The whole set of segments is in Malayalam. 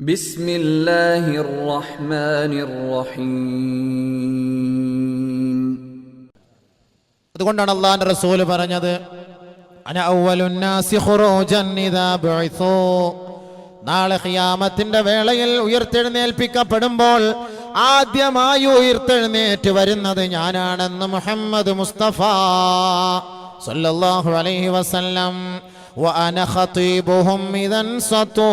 ബിസ്മില്ലാഹിർ റഹ്മാനിർ റഹീം അതുകൊണ്ടാണ് അള്ളാഹുവിന്റെ റസൂൽ പറഞ്ഞത് അന ഖുറൂജൻ നാളെ ഖിയാമത്തിന്റെ വേളയിൽ ഉയർത്തെഴുന്നേൽപ്പിക്കപ്പെടുമ്പോൾ ആദ്യമായി ഉയർത്തെഴുന്നേറ്റ് വരുന്നത് ഞാനാണെന്ന് മുഹമ്മദ് മുസ്തഫ സല്ലല്ലാഹു അലൈഹി വസല്ലം. വഅന ഖതീബുഹും ഇദൻ സതൂ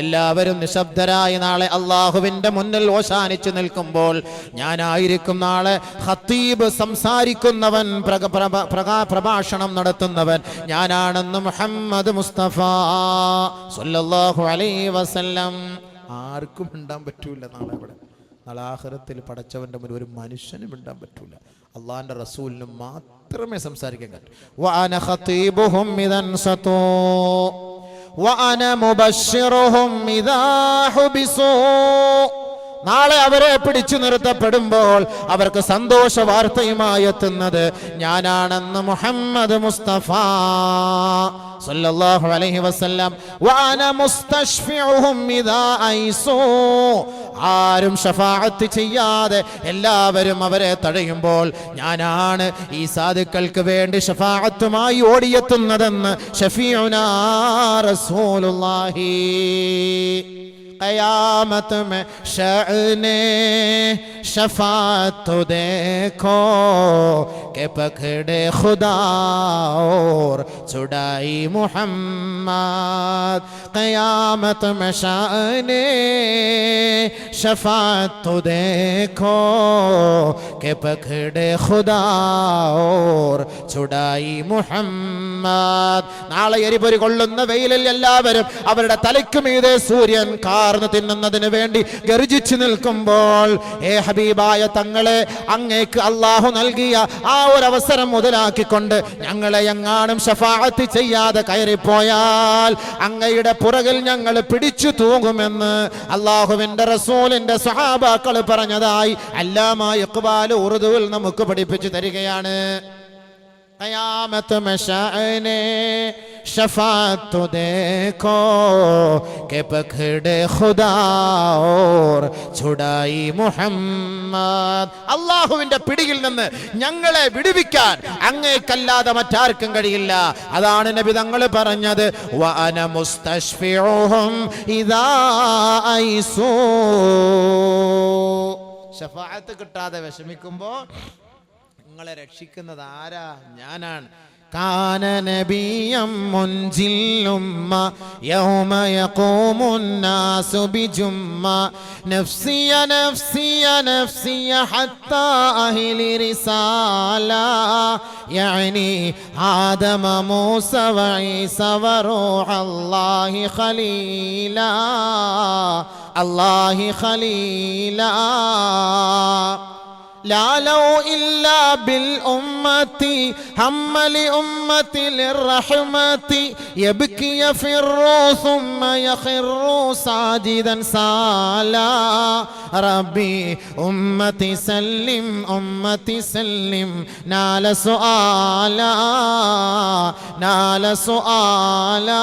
എല്ലാവരും നിശബ്ദരായി നാളെ അള്ളാഹുവിന്റെ മുന്നിൽ ഓശാനിച്ചു നിൽക്കുമ്പോൾ ഞാനായിരിക്കും നാളെ ഹത്തീബ് സംസാരിക്കുന്നവൻ പ്രഭാഷണം നടത്തുന്നവൻ. ഞാനാണെന്ന് മുഹമ്മദ് മുസ്തഫ സല്ലല്ലാഹു അലൈഹി വസല്ലം. ആർക്കും ഉണ്ടാൻ പറ്റൂല നാളെ ഇവിടെ. നാളെ ആഹ്റത്തിൽ പടച്ചവന്റെ മുന്നിൽ ഒരു മനുഷ്യനും മിണ്ടാൻ പറ്റൂല അള്ളാഹിന്റെ റസൂലിന് മാത്രമേ സംസാരിക്കാൻ പറ്റൂ വഅന ഖതീബുഹും ഇദൻ സതൂ وأنا مبشرهم إذا حبسوا നാളെ അവരെ പിടിച്ചു നിർത്തപ്പെടുമ്പോൾ അവർക്ക് സന്തോഷ വാർത്തയുമായി എത്തുന്നത് ഞാനാണെന്ന് മുഹമ്മദ് മുസ്തഫ സല്ലല്ലാഹു അലൈഹി വസല്ലം. വാന മുസ്തഷ്ഫിഉഹും ഇദാ ഐസൂ. ആരും ഷഫാഅത്ത് ചെയ്യാതെ എല്ലാവരും അവരെ തടയുമ്പോൾ ഞാനാണ് ഈ സാധുക്കൾക്ക് വേണ്ടി ഷഫാഅത്തുമായി ഓടിയെത്തുന്നതെന്ന് ഷഫീഉനാ റസൂലുള്ളാഹി. कयामत में शअन शफात तो देखो के पकड़े खुदा और छुड़ाई मोहम्मद कयामत में शअन शफात तो देखो के पकड़े खुदा और छुड़ाई മുഹമ്മദ് നാളെ എരിപൊരി കൊള്ളുന്ന വെയിലിൽ എല്ലാവരും അവരുടെ തലയ്ക്ക് മീതെ സൂര്യൻ കാർന്ന് തിന്നുന്നതിന് വേണ്ടി ഗർജിച്ചു നിൽക്കുമ്പോൾ ഏ ഹബീബായ തങ്ങളെ അങ്ങേക്ക് അള്ളാഹു നൽകിയ ആ ഒരു അവസരം മുതലാക്കിക്കൊണ്ട് ഞങ്ങളെ എങ്ങാനും ഷഫാഅത്ത് ചെയ്യാതെ കയറിപ്പോയാൽ അങ്ങയുടെ പുറകിൽ ഞങ്ങൾ പിടിച്ചു തൂങ്ങുമെന്ന് അള്ളാഹുവിന്റെ റസൂലിന്റെ സഹാബാക്കൾ പറഞ്ഞതായി അല്ലാമ ഇഖ്ബാൽ ഉറുദുവിൽ നമുക്ക് പഠിപ്പിച്ചു തരികയാണ് कयामत में शाने शफात तो देखो के पकड़े खुदा और छुड़ाई മുഹമ്മദ് അള്ളാഹുവിന്റെ പിടിയിൽ നിന്ന് ഞങ്ങളെ വിടുവിക്കാൻ അങ്ങേക്കല്ലാതെ മറ്റാർക്കും കഴിയില്ല അതാണ് നബി തങ്ങൾ പറഞ്ഞത് വഅന മുസ്തശ്ഫിഉഹും ഇദാ ഐസൂ ഷഫാഅത്ത് കിട്ടാതെ വിഷമിക്കുമ്പോൾ നിങ്ങളെ രക്ഷിക്കുന്നത് ആരാ ഞാനാണ് كان نبيا منجي الأمة يوم يقوم الناس بجمة نفسي نفسي نفسي حتى أهل رسالة يعني آدم موسى وعيسى وروح الله خليلا الله خليلا. لا لو إلا بالأمة هم لأمة للرحمة. يبكي يفر ثم يخر ساجدا سالا. ربي أمتي سلم أمتي سلم. نال سؤالا نال سؤالا.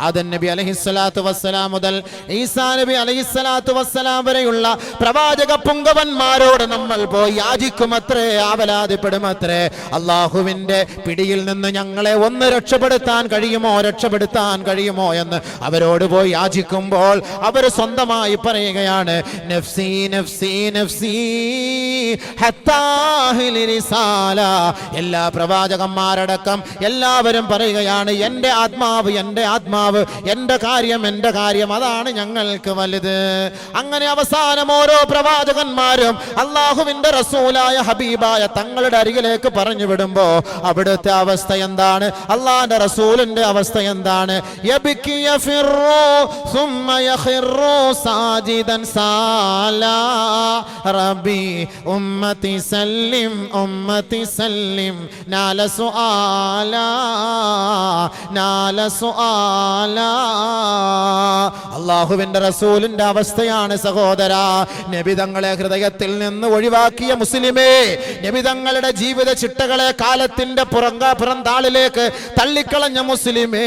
ആദൻ നബി അലഹിസ്സലാത്തു വസ്സലാം മുതൽ ഈസാ നബി അലഹിസ്സലാത്തു വസ്സലാം വരെയുള്ള പ്രവാചക പുങ്കവന്മാരോട് നമ്മൾ പോയി യാചിക്കുമത്രേ ആവലാതിപ്പെടുമത്രേ അള്ളാഹുവിന്റെ പിടിയിൽ നിന്ന് ഞങ്ങളെ ഒന്ന് രക്ഷപ്പെടുത്താൻ കഴിയുമോ രക്ഷപ്പെടുത്താൻ കഴിയുമോ എന്ന് അവരോട് പോയി യാചിക്കുമ്പോൾ അവർ സ്വന്തമായി പറയുകയാണ് നഫ്സി നഫ്സി നഫ്സി. എല്ലാ പ്രവാചകന്മാരടക്കം എല്ലാവരും പറയുകയാണ് എന്റെ ആത്മാവ് എന്റെ ആത്മാവ് കർത്താവ് എന്റെ കാര്യം എന്റെ കാര്യം അതാണ് ഞങ്ങൾക്ക് വലുത്. അങ്ങനെ അവസാനം ഓരോ പ്രവാചകന്മാരും അള്ളാഹുവിന്റെ റസൂലായ ഹബീബായ തങ്ങളുടെ അരികിലേക്ക് പറഞ്ഞു വിടുമ്പോൾ അവിടുത്തെ അവസ്ഥ എന്താണ്? അള്ളാഹിന്റെ റസൂലിന്റെ അവസ്ഥ എന്താണ്? റബി സല്ലിം സല്ലിം നാല സുആല. നാല സുആല അള്ളാഹുവിന്റെ റസൂലിന്റെ അവസ്ഥയാണ് സഹോദര. നബിതങ്ങളെ ഹൃദയത്തിൽ നിന്ന് ഒഴിവാക്കിയ മുസ്ലിമേ നബിതങ്ങളുടെ ജീവിത ചിട്ടകളെ കാലത്തിന്റെ പുറങ്ക പുറന്താളിലേക്ക് തള്ളിക്കളഞ്ഞ മുസ്ലിമേ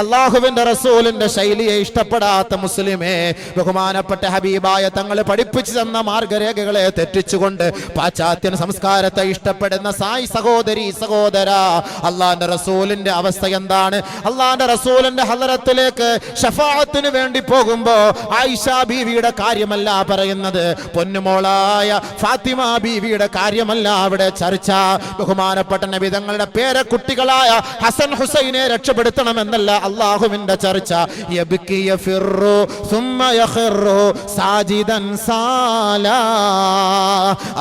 അള്ളാഹുവിന്റെ റസൂലിന്റെ ശൈലിയെ ഇഷ്ടപ്പെടാത്ത മുസ്ലിമേ ബഹുമാനപ്പെട്ട ഹബീബായ തങ്ങൾ പഠിപ്പിച്ചു തന്ന മാർഗരേഖകളെ തെറ്റിച്ചുകൊണ്ട് പാശ്ചാത്യ സംസ്കാരത്തെ ഇഷ്ടപ്പെടുന്ന സായി സഹോദരി സഹോദര അള്ളാന്റെ റസൂലിന്റെ അവസ്ഥ എന്താണ്? അള്ളാന്റെ റസൂലിന്റെ ഹലർ ഹലറത്തിലേക്ക് ഷഫാത്തിന് വേണ്ടി പോകുമ്പോ ആയിഷ ബീവിയുടെ കാര്യമല്ല പറയുന്നത്. പൊന്നുമോളായ ഫാത്തിമ ബീവിയുടെ കാര്യമല്ല അവിടെ ചർച്ച. ബഹുമാനപ്പെട്ട നബിതങ്ങളുടെ പേരക്കുട്ടികളായ ഹസൻ ഹുസൈനെ രക്ഷപ്പെടുത്തണമെന്നല്ല അള്ളാഹുവിന്റെ ചർച്ച.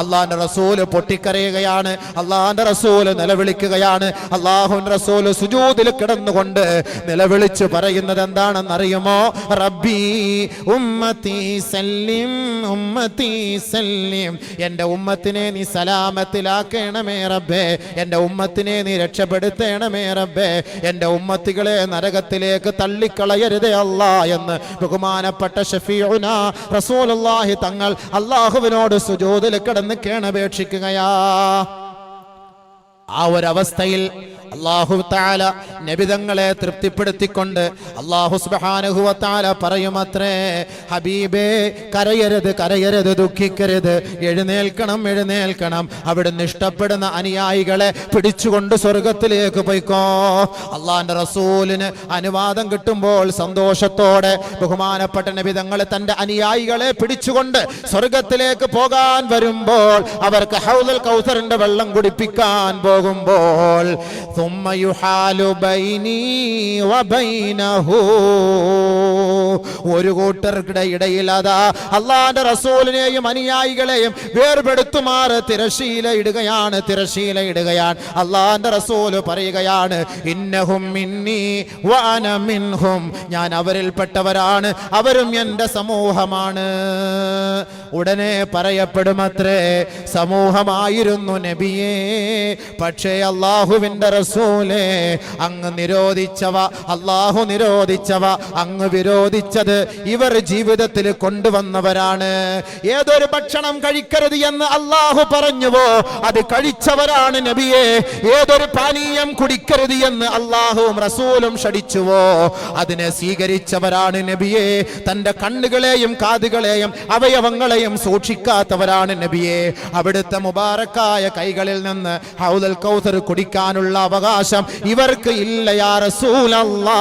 അള്ളാന്റെ റസൂൽ പൊട്ടിക്കരയുകയാണ്. അള്ളാന്റെ റസൂൽ നിലവിളിക്കുകയാണ്. അള്ളാഹുൻ റസൂൽ സുജൂദിൽ കിടന്നുകൊണ്ട് നിലവിളിച്ച് പറയുന്നത് എന്താണെന്നറിയുമോ റബ്ബി ഉമ്മത്തി സല്ലിം ഉമ്മത്തി സല്ലിം. എന്റെ ഉമ്മത്തിനെ നീ സലാമത്തിലാക്കണമേ റബ്ബേ. എന്റെ ഉമ്മത്തിനെ നീ രക്ഷപ്പെടുത്തണമേ റബ്ബേ. എന്റെ ഉമ്മത്തികളെ നരകത്തിലേക്ക് തള്ളിക്കളയരുതേ അല്ല എന്ന് ബഹുമാനപ്പെട്ട ഷഫീഉന റസൂലുള്ളാഹി തങ്ങൾ അള്ളാഹുവിനോട് സുജോതിൽ കിടന്ന് കേണപേക്ഷിക്കുകയാ. ആ ഒരവസ്ഥയിൽ അള്ളാഹു താല നബിതങ്ങളെ തൃപ്തിപ്പെടുത്തിക്കൊണ്ട് അള്ളാഹു സുബ്ഹാനഹു താല പറയുമത്രേ ഹബീബേ കരയരുത് കരയരുത് ദുഃഖിക്കരുത്. എഴുന്നേൽക്കണം എഴുന്നേൽക്കണം. അവിടുന്ന് ഇഷ്ടപ്പെടുന്ന അനുയായികളെ പിടിച്ചുകൊണ്ട് സ്വർഗത്തിലേക്ക് പോയിക്കോ. അള്ളാന്റെ റസൂലിന് അനുവാദം കിട്ടുമ്പോൾ സന്തോഷത്തോടെ ബഹുമാനപ്പെട്ട നബിതങ്ങൾ തന്റെ അനുയായികളെ പിടിച്ചുകൊണ്ട് സ്വർഗത്തിലേക്ക് പോകാൻ വരുമ്പോൾ അവർക്ക് ഹൗദൽ കൗസറിന്റെ വെള്ളം കുടിപ്പിക്കാൻ പോകുമ്പോൾ ثم يحال بيني وبينه ഒരു കൂട്ടർക്കിടെ ഇടയിൽ അതാ അള്ളാന്റെ റസൂലിനെയും അനുയായികളെയും വേർപെടുത്തുമാറ് തിരശീല ഇടുകയാണ് തിരശീല ഇടുകയാണ് അള്ളാന്റെ റസൂല് പറയുകയാണ് ഇന്നഹും മിന്നി വാന മിൻഹും ഞാൻ അവരിൽപ്പെട്ടവരാണ് അവരും എൻ്റെ സമൂഹമാണ് ഉടനെ പറയപ്പെടുമത്രേ സമൂഹമായിരുന്നു നബിയേ പക്ഷേ അള്ളാഹുവിൻ്റെ റസൂലേ അങ്ങ് നിരോധിച്ചവ അള്ളാഹു നിരോധിച്ചവ അങ്ങ് വിരോധിച്ചത് ഇവർ ജീവിതത്തിൽ കൊണ്ടുവന്നവരാണ്. ഏതൊരു ഭക്ഷണം കഴിക്കരുത് എന്ന് അള്ളാഹു പറഞ്ഞുവോ അത് കഴിച്ചവരാണ് നബിയെ. ഏതൊരു പാനീയം കുടിക്കരുത് എന്ന് അള്ളാഹുവും റസൂലും ഷടിച്ചുവോ അതിനെ സ്വീകരിച്ചവരാണ് നബിയെ. തന്റെ കണ്ണുകളെയും കാതുകളെയും അവയവങ്ങളെയും സൂക്ഷിക്കാത്തവരാണ് നബിയെ. അവിടുത്തെ മുബാറക്കായ കൈകളിൽ നിന്ന് ഹൗദൽ കൗസർ കുടിക്കാനുള്ള അവകാശം ഇവർക്ക് ഇല്ല യാ റസൂലല്ലാ.